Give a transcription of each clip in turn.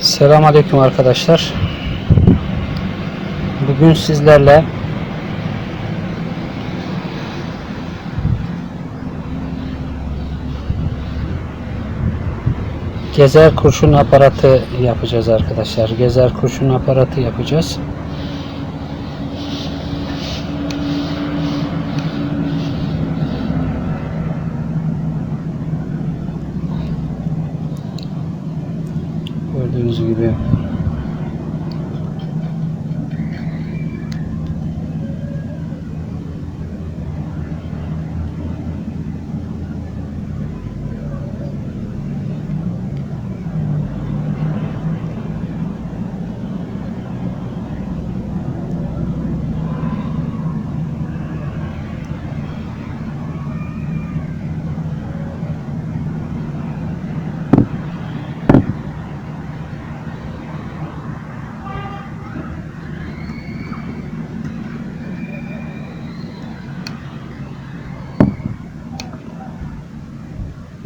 Selamünaleyküm arkadaşlar. Bugün sizlerle Gezer kurşun aparatı yapacağız arkadaşlar. Gezer kurşun aparatı yapacağız. 这边。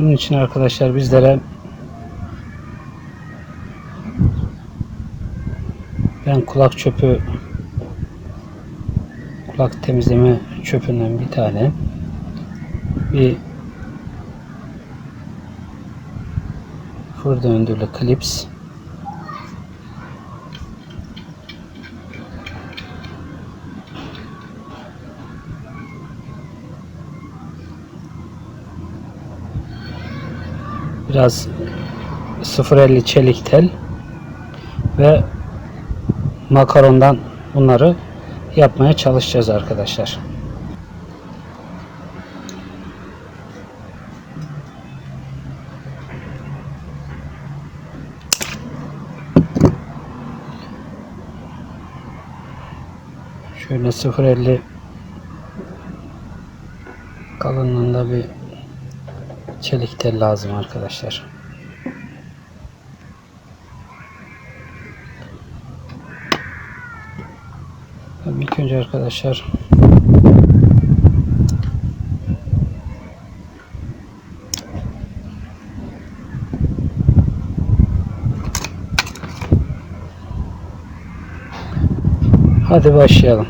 Bunun için arkadaşlar bizlere ben kulak çöpü kulak temizleme çöpünden bir tane bir fır döndürülü klips biraz 0.50 çelik tel ve makarondan bunları yapmaya çalışacağız arkadaşlar. Şöyle 0.50 kalınlığında bir çelik tel lazım arkadaşlar. Tabii ilk önce arkadaşlar Hadi başlayalım.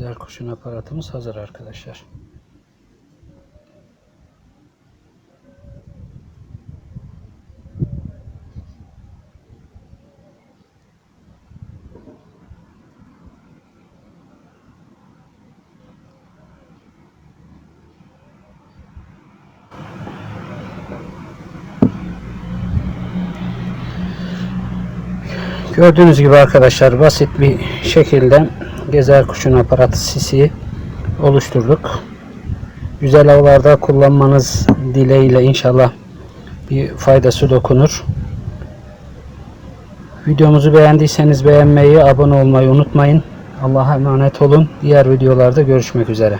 Gezer kurşun aparatımız hazır arkadaşlar. Gördüğünüz gibi arkadaşlar basit bir şekilde gezer kuşun aparatı sisi oluşturduk. Güzel avlarda kullanmanız dileğiyle inşallah bir faydası dokunur. Videomuzu beğendiyseniz beğenmeyi, abone olmayı unutmayın. Allah'a emanet olun. Diğer videolarda görüşmek üzere.